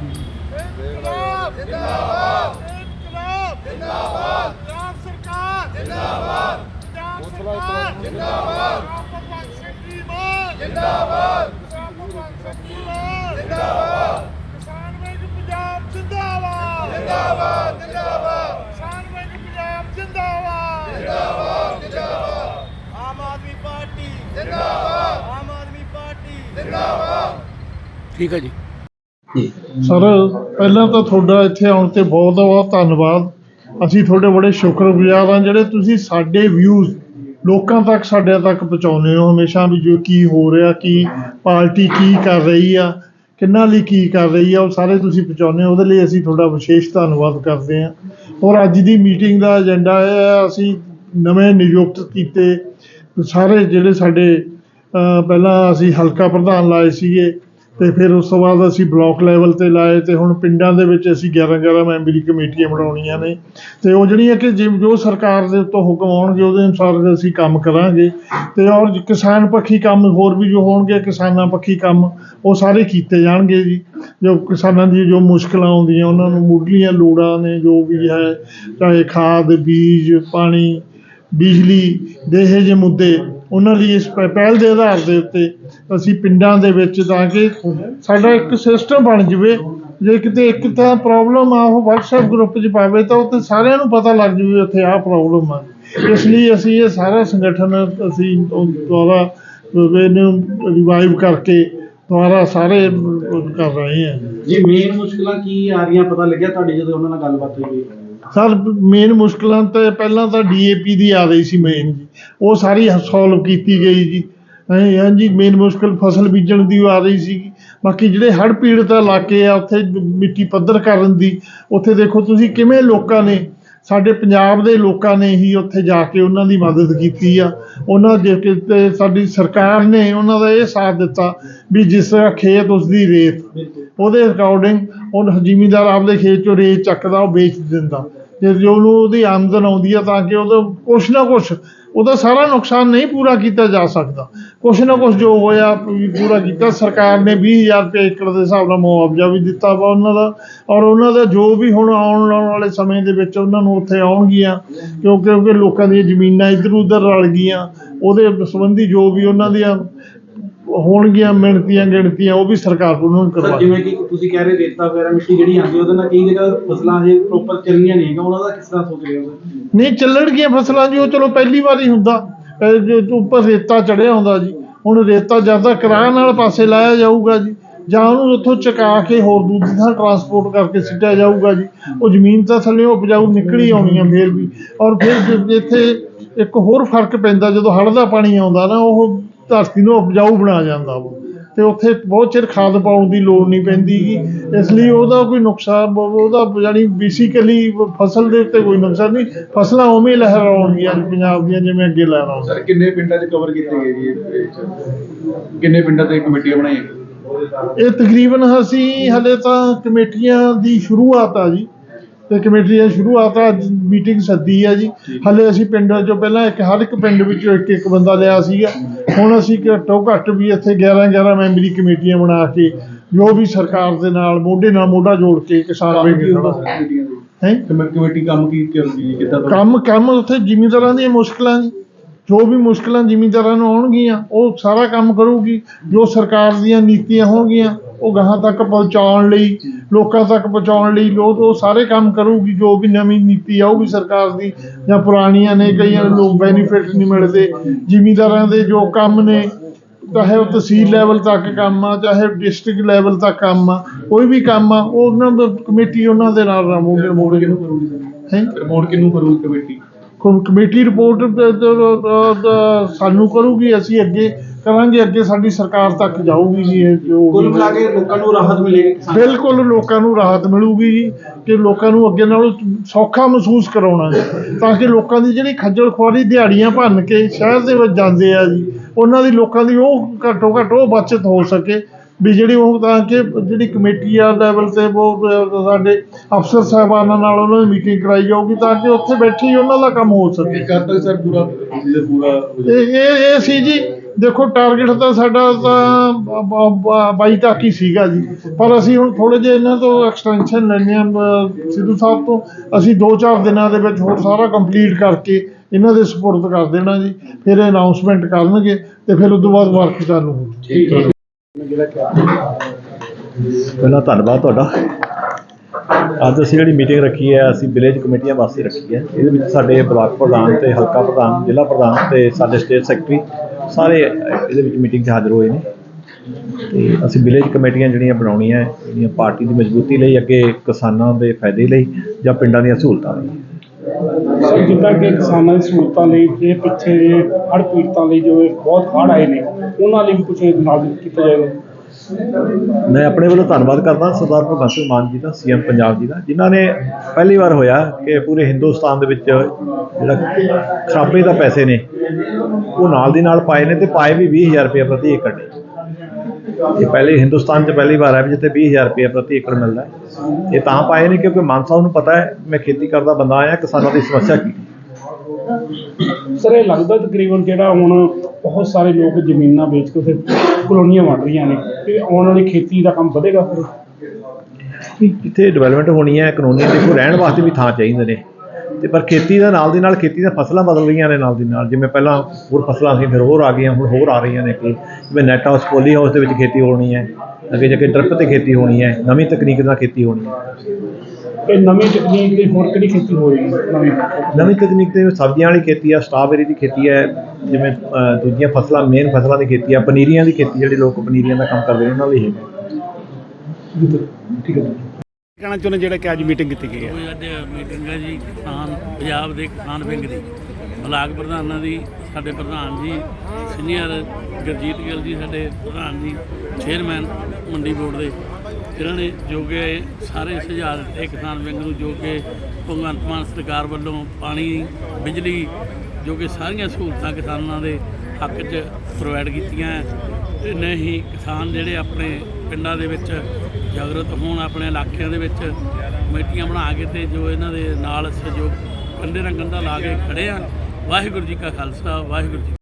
ਇਨਕਲਾਬ ਜਿੰਦਾਬਾਦ ਜਿੰਦਾਬਾਦ, ਪੰਜਾਬ ਸਰਕਾਰ, ਜਿੰਦਾਬਾਦ, ਪੰਜਾਬ ਸਰਕਾਰ, ਜਿੰਦਾਬਾਦ ਭਗਵੰਤ ਸਿੰਘ ਜੀ ਮਾਨ ਜਿੰਦਾਬਾਦ ਭਗਵੰਤ ਸਿੰਘ ਜੀ ਮਾਨ ਜਿੰਦਾਬਾਦ, ਕਿਸਾਨ ਵਿੰਗ ਪੰਜਾਬ, ਜਿੰਦਾਬਾਦ ਜਿੰਦਾਬਾਦ ਜਿੰਦਾਬਾਦ, ਕਿਸਾਨ ਵਿੰਗ ਪੰਜਾਬ, ਜਿੰਦਾਬਾਦ ਜਿੰਦਾਬਾਦ ਜਿੰਦਾਬਾਦ, ਆਮ ਆਦਮੀ ਪਾਰਟੀ, ਜਿੰਦਾਬਾਦ, ਆਮ ਆਦਮੀ ਪਾਰਟੀ, ਜਿੰਦਾਬਾਦ। ਠੀਕ ਹੈ ਜੀ। ਸਰ, ਪਹਿਲਾਂ ਤਾਂ ਤੁਹਾਡਾ ਇੱਥੇ ਆਉਣ ਤੇ ਬਹੁਤ ਬਹੁਤ ਧੰਨਵਾਦ। ਅਸੀਂ ਤੁਹਾਡੇ ਬੜੇ ਸ਼ੁਕਰਗੁਜ਼ਾਰ ਹਾਂ ਜਿਹੜੇ ਤੁਸੀਂ ਸਾਡੇ ਵਿਊਜ਼ ਲੋਕਾਂ ਤੱਕ ਸਾਡੇ ਤੱਕ ਪਹੁੰਚਾਉਂਦੇ ਹੋ ਹਮੇਸ਼ਾ ਵੀ ਜੋ ਕੀ ਹੋ ਰਿਹਾ, ਕੀ ਪਾਰਟੀ ਕੀ ਕਰ ਰਹੀ ਆ, ਕਿੰਨਾ ਲਈ ਕੀ ਕਰ ਰਹੀ ਆ, ਉਹ ਸਾਰੇ ਤੁਸੀਂ ਪਹੁੰਚਾਉਂਦੇ ਹੋ। ਉਹਦੇ ਲਈ ਅਸੀਂ ਤੁਹਾਡਾ ਵਿਸ਼ੇਸ਼ ਧੰਨਵਾਦ ਕਰਦੇ ਹਾਂ। ਔਰ ਅੱਜ ਦੀ ਮੀਟਿੰਗ ਦਾ ਏਜੰਡਾ ਇਹ ਹੈ, ਅਸੀਂ ਨਵੇਂ ਨਿਯੁਕਤ ਕੀਤੇ। ਸਾਰੇ ਜਿਹੜੇ ਸਾਡੇ ਪਹਿਲਾਂ ਅਸੀਂ ਹਲਕਾ ਪ੍ਰਧਾਨ ਲਾਏ ਸੀਗੇ ਤੇ ਫਿਰ ਉਸ ਤੋਂ ਬਾਅਦ ਅਸੀਂ ਬਲਾਕ ਲੈਵਲ ਤੇ ਲਾਏ ਤੇ ਹੁਣ ਪਿੰਡਾਂ ਦੇ ਵਿੱਚ ਅਸੀਂ 11 11 ਮੈਂਬਰੀ ਕਮੇਟੀਆਂ ਬਣਾਉਣੀਆਂ ਨੇ। ਤੇ ਉਹ ਜਿਹੜੀਆਂ ਕਿ ਜਿ- ਜੋ ਸਰਕਾਰ ਦੇ ਉੱਤੋਂ ਹੁਕਮ ਆਉਣਗੇ, ਉਹਦੇ ਅਨੁਸਾਰ ਅਸੀਂ ਕੰਮ ਕਰਾਂਗੇ। ਤੇ ਔਰ ਕਿਸਾਨ ਪੱਖੀ ਕੰਮ ਹੋਰ ਵੀ ਜੋ ਹੋਣਗੇ, ਕਿਸਾਨਾਂ ਪੱਖੀ ਕੰਮ ਉਹ ਸਾਰੇ ਕੀਤੇ ਜਾਣਗੇ ਜੀ। ਜੋ ਕਿਸਾਨਾਂ ਦੀ ਜੋ ਮੁਸ਼ਕਲਾਂ ਆਉਂਦੀਆਂ, ਉਹਨਾਂ ਨੂੰ ਮੁੱਢਲੀਆਂ ਲੋੜਾਂ ਨੇ, ਜੋ ਵੀ ਹੈ, ਚਾਹੇ ਖਾਦ, ਬੀਜ, ਪਾਣੀ, ਬਿਜਲੀ ਦੇ ਇਹੋ ਜਿਹੇ ਮੁੱਦੇ ਉਹਨਾਂ ਲਈ ਇਸ ਪ- ਪਹਿਲ ਦੇ ਆਧਾਰ ਦੇ ਉੱਤੇ ਅਸੀਂ ਪਿੰਡਾਂ ਦੇ ਵਿੱਚ ਤਾਂ ਕਿ ਸਾਡਾ ਇੱਕ ਸਿਸਟਮ ਬਣ ਜਵੇ, ਜੇ ਕਿਤੇ ਇੱਕ ਤਾਂ ਪ੍ਰੋਬਲਮ ਆ, ਉਹ WhatsApp ਗਰੁੱਪ 'ਚ ਪਾਵੇ ਤਾਂ ਉੱਥੇ ਸਾਰਿਆਂ ਨੂੰ ਪਤਾ ਲੱਗ ਜਵੇ ਉੱਥੇ ਆਹ ਪ੍ਰੋਬਲਮ ਆ। ਇਸ ਲਈ ਅਸੀਂ ਇਹ ਸਾਰਾ ਸੰਗਠਨ ਅਸੀਂ ਦੁਆਰਾ ਇਹਨੂੰ ਰਿਵਾਈਵ ਕਰਕੇ ਦੁਆਰਾ ਸਾਰੇ ਕਰ ਰਹੇ ਹਾਂ। ਜੀ ਮੇਨ ਮੁਸ਼ਕਲਾਂ ਕੀ ਆ ਰਹੀਆਂ? ਪਤਾ ਲੱਗਿਆ ਤੁਹਾਡੀ ਜਦੋਂ ਉਹਨਾਂ ਨਾਲ ਗੱਲਬਾਤ ਹੋਈ। ਸਰ ਮੇਨ ਮੁਸ਼ਕਲਾਂ ਤਾਂ ਪਹਿਲਾਂ ਤਾਂ ਡੀਏਪੀ ਦੀ ਆ ਰਹੀ ਸੀ ਮੇਨ ਜੀ। ਉਹ ਸਾਰੀ ਸੋਲਵ ਕੀਤੀ ਗਈ ਜੀ। ਹਾਂ ਹਾਂਜੀ ਮੇਨ ਮੁਸ਼ਕਲ ਫਸਲ ਬੀਜਣ ਦੀ ਆ ਰਹੀ ਸੀ। ਬਾਕੀ ਜਿਹੜੇ ਹੜ੍ਹ ਪੀੜਤ ਇਲਾਕੇ ਆ, ਉੱਥੇ ਮਿੱਟੀ ਪੱਧਰ ਕਰਨ ਦੀ, ਉੱਥੇ ਦੇਖੋ ਤੁਸੀਂ ਕਿਵੇਂ ਲੋਕਾਂ ਨੇ, ਸਾਡੇ ਪੰਜਾਬ ਦੇ ਲੋਕਾਂ ਨੇ ਹੀ ਉੱਥੇ ਜਾ ਕੇ ਉਹਨਾਂ ਦੀ ਮਦਦ ਕੀਤੀ ਆ। ਉਹਨਾਂ ਜੇ ਕਿਤੇ ਸਾਡੀ ਸਰਕਾਰ ਨੇ ਉਹਨਾਂ ਦਾ ਇਹ ਸਾਥ ਦਿੱਤਾ ਵੀ ਜਿਸ ਤਰ੍ਹਾਂ ਖੇਤ ਉਸ ਦੀ ਰੇਤ, ਉਹਦੇ ਅਕੋਰਡਿੰਗ ਉਹ ਜ਼ਿਮੀਂਦਾਰ ਆਪਦੇ ਖੇਤ ਚੋਂ ਰੇਤ ਚੱਕਦਾ, ਉਹ ਵੇਚ ਦਿੰਦਾ। ਜੇ ਜੋ ਉਹਨੂੰ ਉਹਦੀ ਆਮਦਨ ਆਉਂਦੀ ਆ ਤਾਂ ਕਿ ਉਹਦਾ ਕੁਛ ਨਾ ਕੁਛ, ਉਹਦਾ ਸਾਰਾ ਨੁਕਸਾਨ ਨਹੀਂ ਪੂਰਾ ਕੀਤਾ ਜਾ ਸਕਦਾ। ਕੁਛ ਨਾ ਕੁਛ ਜੋ ਹੋਇਆ ਵੀ ਪੂਰਾ ਕੀਤਾ। ਸਰਕਾਰ ਨੇ 20000 ਰੁਪਏ ਏਕੜ ਦੇ ਹਿਸਾਬ ਨਾਲ ਮੁਆਵਜ਼ਾ ਵੀ ਦਿੱਤਾ ਵਾ ਉਹਨਾਂ ਦਾ। ਔਰ ਉਹਨਾਂ ਦਾ ਜੋ ਵੀ ਹੁਣ ਆਉਣ ਆਉਣ ਵਾਲੇ ਸਮੇਂ ਦੇ ਵਿੱਚ ਉਹਨਾਂ ਨੂੰ ਉੱਥੇ ਆਉਣਗੀਆਂ, ਕਿਉਂਕਿ ਕਿਉਂਕਿ ਲੋਕਾਂ ਦੀਆਂ ਜ਼ਮੀਨਾਂ ਇੱਧਰ ਉੱਧਰ ਰਲ ਗਈਆਂ। ਉਹਦੇ ਸੰਬੰਧੀ ਜੋ ਵੀ ਉਹਨਾਂ ਦੀਆਂ ਹੋਣਗੀਆਂ ਮਿਣਤੀਆਂ ਗਿਣਤੀਆਂ ਉਹ ਵੀ ਸਰਕਾਰ ਕੋਲ ਉਹਨਾਂ ਨੂੰ ਸਰ ਕਰਵਾ ਜਿਵੇਂ ਕਿ ਤੁਸੀਂ ਕਹਿ ਰਹੇ ਰੇਤਾ ਵਗੈਰਾ ਮਿੱਟੀ ਜਿਹੜੀ ਆਉਂਦੀ ਉਹਦੇ ਨਾਲ ਕਈ ਜਗ੍ਹਾ ਫਸਲਾਂ ਜੇ ਪ੍ਰੋਪਰ ਚੱਲਣੀਆਂ ਨਹੀਂ ਹੈਗਾ ਉਹਨਾਂ ਦਾ ਕਿਸ ਤਰ੍ਹਾਂ ਸੋਚ ਰਹੇ ਹੋ ਨਹੀਂ ਚੱਲਣਗੀਆਂ ਫਸਲਾਂ ਜੀ ਉਹ ਚਲੋ ਪਹਿਲੀ ਵਾਰੀ ਹੁੰਦਾ। ਅਹ ਜੋ ਜੋ ਉੱਪਰ ਰੇਤਾ ਚੜਿਆ ਹੁੰਦਾ ਜੀ ਹੁਣ ਰੇਤਾ ਜਾਂ ਤਾਂ ਨਾਲ ਪਾਸੇ ਲਾਇਆ ਜਾਊਗਾ ਜੀ ਜਾਂ ਉਹਨੂੰ ਉੱਥੋਂ ਚਕਾ ਕੇ ਹੋਰ ਦੂਜੀ ਥਾਂ ਟਰਾਂਸਪੋਰਟ ਕਰਕੇ ਸਿੱਟਿਆ ਜਾਊਗਾ ਜੀ। ਉਹ ਜ਼ਮੀਨ ਤਾਂ ਥੱਲੇ ਉਪਜਾਊ ਨਿਕਲੀ ਆਉਣੀ ਆ ਫੇਰ ਵੀ। ਔਰ ਫਿਰ ਜ- ਇੱਥੇ ਇੱਕ ਹੋਰ ਫ਼ਰਕ ਪੈਂਦਾ ਜਦੋਂ ਹੜ੍ਹ ਦਾ ਪਾਣੀ ਆਉਂਦਾ ਨਾ ਉਹ ਧਰਤੀ ਨੂੰ ਉਪਜਾਊ ਬਣਾ ਜਾਂਦਾ ਵਾ। ਤੇ ਉੱਥੇ ਬਹੁਤ ਚਿਰ ਖਾਦ ਪਾਉਣ ਦੀ ਲੋੜ ਨਹੀਂ ਪੈਂਦੀ ਗੀ। ਇਸ ਲਈ ਉਹਦਾ ਕੋਈ ਨੁਕਸਾਨ ਉਹਦਾ ਜਾਨੀ ਬੇਸਿਕਲੀ ਫਸਲ ਦੇ ਉੱਤੇ ਕੋਈ ਨੁਕਸਾਨ ਨਹੀਂ। ਫਸਲਾਂ ਉਵੇਂ ਲਹਿਰਾਉਣਗੀਆਂ ਪੰਜਾਬ ਦੀਆਂ ਜਿਵੇਂ ਅੱਗੇ ਲਹਿਰਾਉਣ ਸਰ ਕਿੰਨੇ ਪਿੰਡਾਂ 'ਚ ਕਵਰ ਕੀਤੇ ਗਏ ਜੀ? ਕਿੰਨੇ ਪਿੰਡਾਂ ਤੇ ਕਮੇਟੀਆਂ ਬਣਾਈਆਂ? ਇਹ ਤਕਰੀਬਨ ਅਸੀਂ ਹਲੇ ਤਾਂ ਕਮੇਟੀਆਂ ਦੀ ਸ਼ੁਰੂਆਤ ਆ ਜੀ। ਤੇ ਕਮੇਟੀ ਦੀ ਸ਼ੁਰੂਆਤ ਅੱਜ ਮੀਟਿੰਗ ਸੱਦੀ ਆ ਜੀ। ਹਲੇ ਅਸੀਂ ਪਿੰਡਾਂ ਚੋਂ ਪਹਿਲਾਂ ਇੱਕ ਹਰ ਇੱਕ ਪਿੰਡ ਵਿੱਚੋਂ ਇੱਕ ਇੱਕ ਬੰਦਾ ਲਿਆ ਸੀਗਾ। ਹੁਣ ਅਸੀਂ ਘੱਟੋ ਘੱਟ ਵੀ ਇੱਥੇ 11 11 ਮੈਂਬਰੀ ਕਮੇਟੀਆਂ ਬਣਾ ਕੇ ਜੋ ਵੀ ਸਰਕਾਰ ਦੇ ਨਾਲ ਮੋਢੇ ਨਾਲ ਮੋਢਾ ਜੋੜ ਕੇ ਕਿਸਾਨ ਵੇਖ ਖੜਾ। ਹੈ? ਕਮੇ- ਕਮੇਟੀ ਕੰਮ ਕੀ ਕਰਦੀ ਜੀ ਕਿੱਦਾਂ ਕੰਮ ਕੰਮ ਉੱਥੇ ਜ਼ਿਮੀਂਦਾਰਾਂ ਦੀਆਂ ਮੁਸ਼ਕਲਾਂ ਜੀ। ਜੋ ਵੀ ਮੁਸ਼ਕਲਾਂ ਜ਼ਿਮੀਂਦਾਰਾਂ ਨੂੰ ਆਉਣਗੀਆਂ ਉਹ ਸਾਰਾ ਕੰਮ ਕਰੂਗੀ। ਜੋ ਸਰਕਾਰ ਦੀਆਂ ਨੀਤੀਆਂ ਹੋਣਗੀਆਂ ਉਹ ਗਾਹਾਂ ਤੱਕ ਪਹੁੰਚਾਉਣ ਲਈ ਲੋਕਾਂ ਤੱਕ ਪਹੁੰਚਾਉਣ ਲਈ ਲੋਕ ਉਹ ਸਾਰੇ ਕੰਮ ਕਰੂਗੀ ਜੋ ਵੀ ਨਵੀਂ ਨੀਤੀ ਆਊਗੀ ਸਰਕਾਰ ਦੀ ਜਾਂ ਪੁਰਾਣੀਆਂ ਨੇ ਕਈਆਂ ਨੂੰ ਲੋਕ ਬੈਨੀਫਿਟ ਨਹੀਂ ਮਿਲਦੇ ਜ਼ਿਮੀਂਦਾਰਾਂ ਦੇ ਜੋ ਕੰਮ ਨੇ ਚਾਹੇ ਉਹ ਤਹਿਸੀਲ ਲੈਵਲ ਤੱਕ ਕੰਮ ਆ ਚਾਹੇ ਡਿਸਟ੍ਰਿਕਟ ਲੈਵਲ ਤੱਕ ਕੰਮ ਆ ਕੋਈ ਵੀ ਕੰਮ ਆ ਉਹ ਉਹਨਾਂ ਦਾ ਕਮੇਟੀ ਉਹਨਾਂ ਦੇ ਨਾਲ ਰਮੋਗੇ ਮੋੜੇ ਹੈ? ਰਿਪੋਰਟ ਕਿਹਨੂੰ ਕਰੂਗੀ ਕਮੇਟੀ? ਕਮ- ਕਮੇਟੀ ਰਿਪੋਰਟ ਸਾਨੂੰ ਕਰੂਗੀ ਅਸੀਂ ਅੱਗੇ ਕਰਾਂਗੇ ਅੱਗੇ ਸਾਡੀ ਸਰਕਾਰ ਤੱਕ ਜਾਊਗੀ ਜੀ ਇਹ ਜੋ ਕੁੱਲ ਮਿਲਾ ਕੇ ਲੋਕਾਂ ਨੂੰ ਰਾਹਤ ਮਿਲੇਗੀ ਕਿਸਾਨ ਬਿਲਕੁਲ ਲੋਕਾਂ ਨੂੰ ਰਾਹਤ ਮਿਲੂਗੀ ਜੀ ਕਿ ਲੋਕਾਂ ਨੂੰ ਅੱਗੇ ਨਾਲੋਂ ਸੌਖਾ ਮਹਿਸੂਸ ਕਰਾਉਣਾ ਜੀ ਤਾਂ ਕਿ ਲੋਕਾਂ ਦੀ ਜਿਹੜੀ ਖੱਜਲ ਖੁਆਰੀ ਦਿਹਾੜੀਆਂ ਭੰਨ ਕੇ ਸ਼ਹਿਰ ਦੇ ਵਿੱਚ ਜਾਂਦੇ ਆ ਜੀ ਉਹਨਾਂ ਦੀ ਲੋਕਾਂ ਦੀ ਉਹ ਘੱਟੋ ਘੱਟ ਉਹ ਬਚਤ ਹੋ ਸਕੇ ਵੀ ਜਿਹੜੀ ਉਹ ਤਾਂ ਕਿ ਜਿਹੜੀ ਕਮੇਟੀ ਆ ਲੈਵਲ ਤੇ ਉਹ ਅਹ, ਸਾਡੇ ਅਫਸਰ ਸਾਹਿਬਾਨਾਂ ਨਾਲ ਉਹਨਾਂ ਦੀ ਮੀਟਿੰਗ ਕਰਾਈ ਜਾਊਗੀ ਤਾਂ ਕਿ ਉੱਥੇ ਬੈਠੇ ਹੀ ਉਹਨਾਂ ਦਾ ਕੰਮ ਹੋ ਸਕੇ? ਇਹ ਇਹ ਇਹ ਸੀ ਜੀ ਦੇਖੋ ਟਾਰਗੇਟ ਤਾਂ ਸਾਡਾ ਤਾਂ ਬਾਈ ਤੱਕ ਹੀ ਸੀਗਾ ਜੀ। ਪਰ ਅਸੀਂ ਹੁਣ ਥੋੜੇ ਜਿਹਾ ਇਹਨਾਂ ਤੋਂ ਐਕਸਟੈਂਸ਼ਨ ਲੈਣੇ ਆ ਸਿੱਧੂ ਸਾਹਿਬ ਤੋਂ। ਅਸੀਂ 2-4 ਦਿਨਾਂ ਦੇ ਵਿੱਚ ਹੋਰ ਸਾਰਾ ਕੰਪਲੀਟ ਕਰਕੇ ਇਹਨਾਂ ਦੇ ਸਪੁਰਦ ਕਰ ਦੇਣਾ ਜੀ। ਫਿਰ ਅਨਾਉਂਸਮੈਂਟ ਕਰਨਗੇ ਤੇ ਫਿਰ ਉਸ ਤੋਂ ਬਾਅਦ ਵਰਕ ਚਾਲੂ ਹੋਊ। ਪਹਿਲਾਂ ਧੰਨਵਾਦ ਤੁਹਾਡਾ। ਅੱਜ ਅਸੀਂ ਜਿਹੜੀ ਮੀਟਿੰਗ ਰੱਖੀ ਹੈ ਅਸੀਂ ਵਿਲੇਜ ਕਮੇਟੀਆਂ ਵਾਸਤੇ ਰੱਖੀ ਹੈ। ਇਹਦੇ ਵਿੱਚ ਸਾਡੇ ਬਲਾਕ ਪ੍ਰਧਾਨ ਤੇ ਹਲਕਾ ਪ੍ਰਧਾਨ ਜ਼ਿਲ੍ਹਾ ਪ੍ਰਧਾਨ ਤੇ ਸਾਡੇ ਸਟੇਟ ਸੈਕਟਰੀ ਸਾਰੇ ਇਹਦੇ ਵਿੱਚ ਮੀਟਿੰਗ 'ਚ ਹਾਜ਼ਰ ਹੋਏ ਨੇ। ਤੇ ਅਸੀਂ ਵਿਲੇਜ ਕਮੇਟੀਆਂ ਜਿਹੜੀਆਂ ਬਣਾਉਣੀਆਂ, ਜਿਹੜੀਆਂ ਪਾਰਟੀ ਦੀ ਮਜ਼ਬੂਤੀ ਲਈ, ਅੱਗੇ ਕਿਸਾਨਾਂ ਦੇ ਫਾਇਦੇ ਲਈ ਜਾਂ ਪਿੰਡਾਂ ਦੀਆਂ ਸਹੂਲਤਾਂ ਲਈ। ਜਿੱਦਾਂ ਕਿ ਕਿਸਾਨਾਂ ਦੀ ਸਹੂਲਤਾਂ ਲਈ ਜੇ ਪਿੱਛੇ ਜੇ ਹੜ੍ਹ ਪੀੜਤਾਂ ਲਈ ਜੋ ਬਹੁਤ ਹੜ੍ਹ ਆਏ ਨੇ, ਉਹਨਾਂ ਲਈ ਵੀ ਕੁਝ ਨਾਲ ਕੀਤਾ ਜਾਏਗਾ। ਮੈਂ ਆਪਣੇ ਵੱਲੋਂ ਧੰਨਵਾਦ ਕਰਦਾ ਸਰਦਾਰ ਭਗਵੰਤ ਸਿੰਘ ਮਾਨ ਜੀ ਦਾ, ਸੀਐਮ ਪੰਜਾਬ ਜੀ ਦਾ, ਜਿਨ੍ਹਾਂ ਨੇ ਪਹਿਲੀ ਵਾਰ ਹੋਇਆ ਕਿ ਪੂਰੇ ਹਿੰਦੁਸਤਾਨ ਦੇ ਵਿੱਚ ਜਿਹੜਾ ਖਰਾਬੇ ਦਾ ਪੈਸੇ ਨੇ, ਉਹ ਨਾਲ ਦੀ ਨਾਲ ਪਾਏ ਨੇ ਤੇ ਪਾਏ ਵੀ 20000 ਰੁਪਏ ਪ੍ਰਤੀ ਏਕੜ ਨੇ। ਇਹ ਪਹਿਲੇ ਹਿੰਦੁਸਤਾਨ 'ਚ ਪਹਿਲੀ ਵਾਰ ਹੈ ਵੀ ਜਿੱਥੇ 20000 ਰੁਪਏ ਪ੍ਰਤੀ ਏਕੜ ਮਿਲਦਾ ਹੈ। ਇਹ ਤਾਂ ਪਾਏ ਨੇ ਕਿਉਂਕਿ ਮਾਨ ਸਾਹਿਬ ਨੂੰ ਪਤਾ ਹੈ, ਮੈਂ ਖੇਤੀ ਕਰਦਾ ਬੰਦਾ ਆਇਆ, ਕਿਸਾਨਾਂ ਦੀ ਸਮੱਸਿਆ ਕੀ ਸਰ, ਇਹ ਲੱਗਦਾ ਤਕਰੀਬਨ ਜਿਹੜਾ ਹੁਣ ਬਹੁਤ ਸਾਰੇ ਲੋਕ ਜ਼ਮੀਨਾਂ ਵੇਚ ਕੇ ਉੱਥੇ ਕਲੋਨੀਆਂ ਬਣ ਰਹੀਆਂ ਨੇ, ਤੇ ਆਉਣ ਵਾਲੀ ਖੇਤੀ ਦਾ ਕੰਮ ਵਧੇਗਾ ਫਿਰ। ਵੀ ਜਿੱਥੇ ਡਿਵੈਲਪਮੈਂਟ ਹੋਣੀ ਹੈ, ਕਾਨੂੰਨੀ ਦੇਖੋ ਰਹਿਣ ਵਾਸਤੇ ਵੀ ਥਾਂ ਚਾਹੀਦੇ ਨੇ। ਤੇ ਪਰ ਖੇਤੀ ਦਾ ਨਾਲ ਦੀ ਨਾਲ ਖੇਤੀ ਦੀਆਂ ਫਸਲਾਂ ਬਦਲ ਰਹੀਆਂ ਨੇ ਨਾਲ ਦੀ ਨਾਲ। ਜਿਵੇਂ ਪਹਿਲਾਂ ਹੋਰ ਫਸਲਾਂ ਸੀ, ਫਿਰ ਹੋਰ ਆ ਗਈਆਂ, ਹੁਣ ਹੋਰ ਆ ਰਹੀਆਂ ਨੇ ਕਿ ਜਿਵੇਂ ਨੈਟ ਹਾਊਸ ਪੋਲੀ ਹਾਊਸ ਦੇ ਵਿੱਚ ਖੇਤੀ ਹੋਣੀ ਹੈ। ਅੱਗੇ ਜਾ ਕੇ ਡਰਿਪ ਤੇ ਖੇਤੀ ਹੋਣੀ ਹੈ। ਨਵੀਂ ਤਕਨੀਕ ਨਾਲ ਖੇਤੀ ਹੋਣੀ ਹੈ। ਇਹ ਨਵੀਂ ਤਕਨੀਕ ਦੀ ਹੋਰ ਕਿਹੜੀ ਖੇਤੀ ਹੋਏਗੀ ਨਵੀਂ। ਨਵੀਂ ਤਕਨੀਕ ਤੇ ਸਬਜ਼ੀਆਂ ਵਾਲੀ ਖੇਤੀ ਹੈ ਸਟ੍ਰਾਬੇਰੀ ਦੀ ਖੇਤੀ ਹੈ ਜਿਵੇਂ ਅ, ਦੂਜੀਆਂ ਫਸਲਾਂ ਮੇਨ ਫਸਲਾਂ ਦੀ ਖੇਤੀ ਹੈ ਪਨੀਰੀਆਂ ਦੀ ਖੇਤੀ ਜਿਹੜੀ ਲੋਕ ਪਨੀਰੀਆਂ ਦਾ ਕੰਮ ਕਰਦੇ ਨੇ ਉਹਨਾਂ ਲਈ ਹੈ। ਕਹਿਣਾ ਚਾਹੁੰਦੇ ਜਿਹੜਾ ਕਿ ਅੱਜ ਮੀਟਿੰਗ ਕੀਤੀ ਗਈ ਹੈ? ਕੋਈ ਅੱਜ ਮੀਟਿੰਗ ਹੈ ਜੀ ਕਿਸਾਨ ਪੰਜਾਬ ਦੇ ਕਿਸਾਨ ਵਿੰਗ ਦੀ। ਬਲਾਕ ਪ੍ਰਧਾਨਾਂ ਦੀ ਸਾਡੇ ਪ੍ਰਧਾਨ ਜੀ ਸੀਨੀਅਰ ਗੁਰਜੀਤ ਗਿੱਲ ਜੀ ਸਾਡੇ ਪ੍ਰਧਾਨ ਜੀ ਚੇਅਰਮੈਨ ਮੰਡੀ ਬੋਰਡ ਦੇ। ਇਹਨਾਂ ਨੇ ਜੋ ਕਿ ਸਾਰੇ ਸੁਝਾਅ ਦਿੱਤੇ ਕਿਸਾਨ ਵਿੰਗ ਨੂੰ, ਜੋ ਕਿ ਭਗਵੰਤ ਮਾਨ ਸਰਕਾਰ ਵੱਲੋਂ ਪਾਣੀ, ਬਿਜਲੀ, ਜੋ ਕਿ ਸਾਰੀਆਂ ਸਹੂਲਤਾਂ ਕਿਸਾਨਾਂ ਦੇ ਹੱਕ 'ਚ ਪ੍ਰੋਵਾਈਡ ਕੀਤੀਆਂ ਹੈ। ਤੇ ਨਹੀਂ ਕਿਸਾਨ ਜਿਹੜੇ ਆਪਣੇ ਪਿੰਡਾਂ ਦੇ ਵਿੱਚ ਜਾਗਰੂਕ ਹੋਣ, ਆਪਣੇ ਇਲਾਕਿਆਂ ਦੇ ਵਿੱਚ ਕਮੇਟੀਆਂ ਬਣਾ ਕੇ ਤੇ ਜੋ ਇਹਨਾਂ ਦੇ ਨਾਲ ਸਹਿਯੋਗ ਕੰਧੇ ਨਾਲ ਕੰਧਾ ਲਾ ਕੇ ਖੜੇ ਆ। ਵਾਹਿਗੁਰੂ ਜੀ ਕਾ ਖਾਲਸਾ, ਵਾਹਿਗੁਰੂ ਜੀ